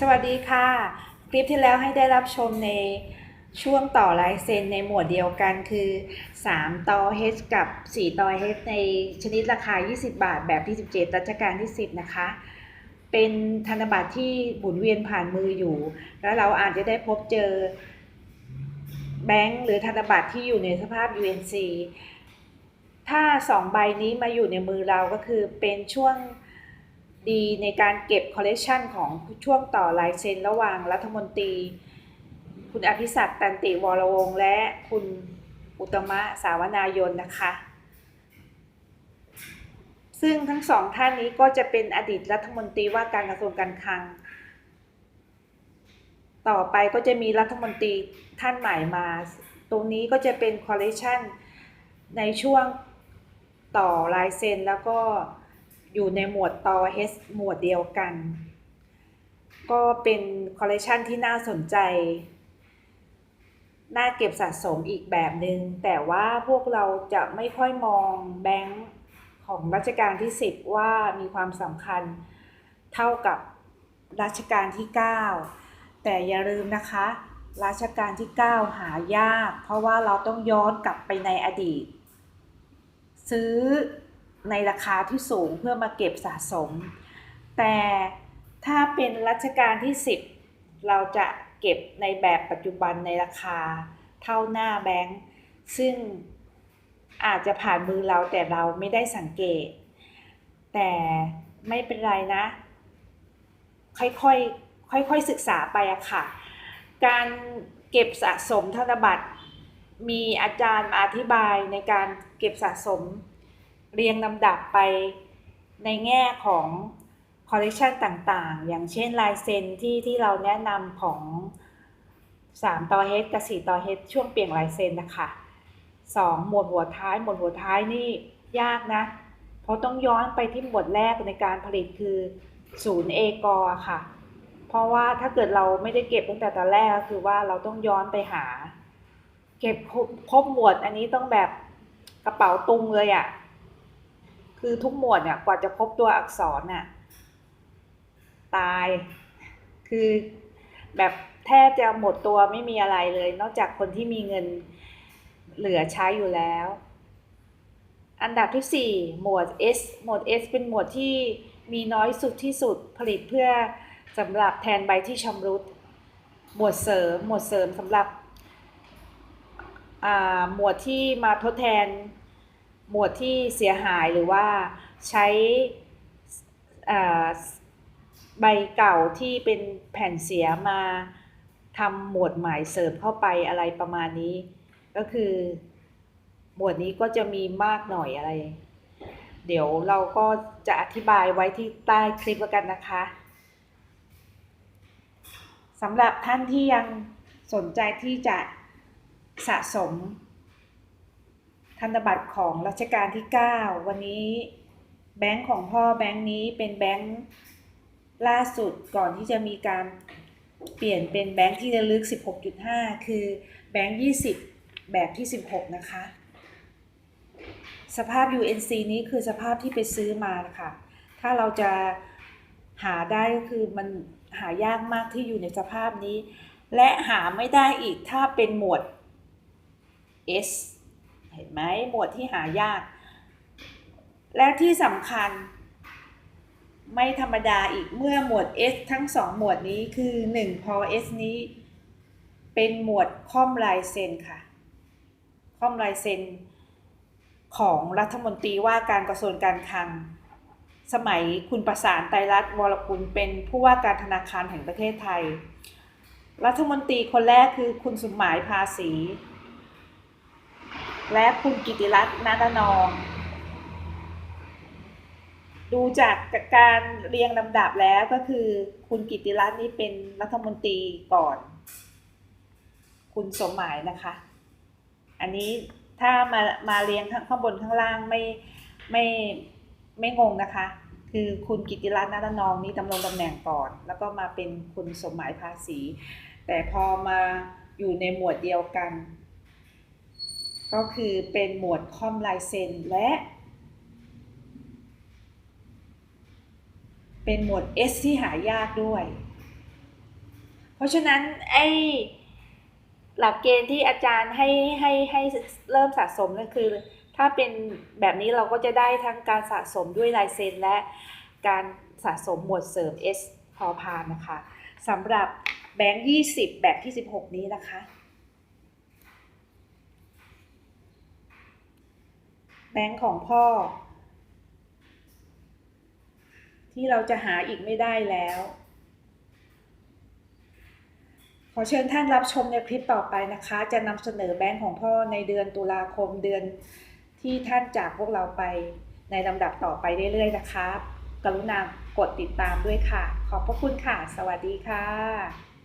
สวัสดีค่ะ คลิปที่แล้วให้ได้รับชมในช่วงต่อลายเซ็นในหมวดเดียวกันคือ 3 ต่อ H กับ 4 ต่อ H ในชนิดราคา 20 บาท แบบที่ 17รัชกาลที่ 10 นะคะ เป็นธนบัตรที่หมุนเวียนผ่านมืออยู่ แล้วเราอาจจะได้พบเจอ แบงค์หรือธนบัตรที่อยู่ในสภาพ UNC ถ้า 2 ใบนี้มาอยู่ในมือเราก็คือเป็นช่วง ดีในการเก็บคอลเลกชันของช่วงต่อลายเซ็นระหว่างรัฐมนตรี คุณอภิศักดิ์ตันติวรวงศ์และคุณอุตมะสาวนายนนะคะ ซึ่งทั้งสองท่านนี้ก็จะเป็นอดีตรัฐมนตรีว่าการกระทรวงการคลัง ต่อไปก็จะมีรัฐมนตรีท่านใหม่มา ตรงนี้ก็จะเป็นคอลเลกชันในช่วงต่อลายเซ็นแล้วก็ อยู่ในหมวดต่อ H หมวดเดียวกัน ก็เป็นคอลเลกชันที่น่าสนใจ น่าเก็บสะสมอีกแบบหนึง่งแต่ว่าพวกเราจะไม่ค่อยมองแบงค์ของรัชกาลที่ 10 ว่ามีความสำคัญเท่ากับรัชกาลที่ 9 แต่อย่าลืมนะคะรัชกาลที่ 9 หายาก เพราะว่าเราต้องย้อนกลับไปในอดีต ซื้อ ในราคาที่สูงเพื่อมาเก็บสะสม แต่ถ้าเป็นรัชกาลที่ 10 เราจะเก็บในแบบปัจจุบันในราคาเท่าหน้าแบงค์ซึ่งอาจจะผ่านมือเราแต่เราไม่ได้สังเกต แต่ไม่เป็นไรนะ ค่อยๆค่อยๆศึกษาไปอะค่ะ การเก็บสะสมธนบัตรมีอาจารย์มาอธิบายในการเก็บสะสม เรียงลำดับไปในแง่ของคอลเลกชันต่างๆ อย่างเช่นลายเซ็นที่ที่เราแนะนำของ 3 ต่อเฮดกับ 4 ต่อเฮดช่วงเปลี่ยนลายเซ็นนะคะ2หมวดหัวท้ายหมวดหัวท้ายนี่ยากนะ เพราะต้องย้อนไปที่หมวดแรกในการผลิตคือศูนย์เอกอค่ะ เพราะว่าถ้าเกิดเราไม่ได้เก็บตั้งแต่ตอนแรกก็คือว่าเราต้องย้อนไปหา เก็บครบหมวดอันนี้ต้องแบบกระเป๋าตุงเลยอะ่ะ คือทุกหมวดเนี่ยกว่าจะครบตัวอักษรน่ะตาย คือแบบแทบจะหมดตัวไม่มีอะไรเลย นอกจากคนที่มีเงินเหลือใช้อยู่แล้ว อันดับที่ 4 หมวด S หมวด S เป็นหมวดที่มีน้อยสุดที่สุดผลิตเพื่อสำหรับแทนใบที่ชำรุด หมวดเสริม หมวดเสริมสำหรับอ่าหมวดที่มาทดแทน หมวดที่เสียหายหรือว่าใช้ใบเก่าที่เป็นแผ่นเสียมาทำหมวดหม่เสริมเข้าไปอะไรประมาณนี้ ก็คือหมวดนี้ก็จะมีมากหน่อยอะไร เดี๋ยวเราก็จะอธิบายไว้ที่ใต้คลิปแล้วกันนะคะสำหรับท่านที่ยังสนใจที่จะสะสม ธนบัตรของรัชกาลที่ 9 วันนี้แบงค์ของพ่อแบงค์นี้เป็นแบงค์ล่าสุดก่อนที่จะมีการเปลี่ยนเป็นแบงค์ที่ระลึก 16.5 คือแบงค์20 แบบที่ 16 นะคะ สภาพ UNC นี้คือสภาพที่ไปซื้อมานะคะถ้าเราจะหาได้ก็คือมันหายากมากที่อยู่ในสภาพนี้ และหาไม่ได้อีกถ้าเป็นหมวด S เห็นไหมหมวดที่หายาก และที่สำคัญ ไม่ธรรมดาอีกเมื่อหมวด S ทั้งสองหมวดนี้คือ 1 พอ S นี้ เป็นหมวดค่อมลายเซ็นค่ะ ค่อมลายเซ็นของรัฐมนตรีว่าการกระทรวงการคลัง สมัยคุณประสานไตรรัตน์วรกุลเป็นผู้ว่าการธนาคารแห่งประเทศไทย รัฐมนตรีคนแรกคือคุณสมหมายภาษี และคุณกิติรัตน์นานอง ดูจากการเรียงลำดับแล้วก็คือคุณกิติรัตน์นี่เป็นรัฐมนตรีก่อน คุณสมหมายนะคะ อันนี้ถ้ามามาเรียงข้างางบนข้างล่างไม่ไม่ไม่งงนะคะ คือคุณกิติรัตน์นานองนี่ดำรงตำแหน่งก่อน แล้วก็มาเป็นคุณสมหมายภาษี แต่พอมาอยู่ในหมวดเดียวกัน ก็คือเป็นหมวดคอมลายเซ็นและ เป็นหมวด S ที่หายากด้วย เพราะฉะนั้นไอหลักเกณฑ์ที่อาจารย์ให้ให้ให้เริ่มสะสมนั่นคือ ถ้าเป็นแบบนี้เราก็จะได้ทั้งการสะสมด้วยลายเซ็นและการสะสมหมวดเสริม S พอพานนะคะสำหรับแบงค์ 20 แบบที่ 16 นี้นะคะ บงค์ของพ่อ ที่เราจะหาอีกไม่ได้แล้ว ขอเชิญท่านรับชมในคลิปต่อไปนะคะ จะนำเสนอแบงค์ของพ่อในเดือนตุลาคมเดือนที่ท่านจากพวกเราไปในลำดับต่อไปเรื่อยๆนะคะ กรุณากดติดตามด้วยค่ะ ขอบพระคุณค่ะ สวัสดีค่ะ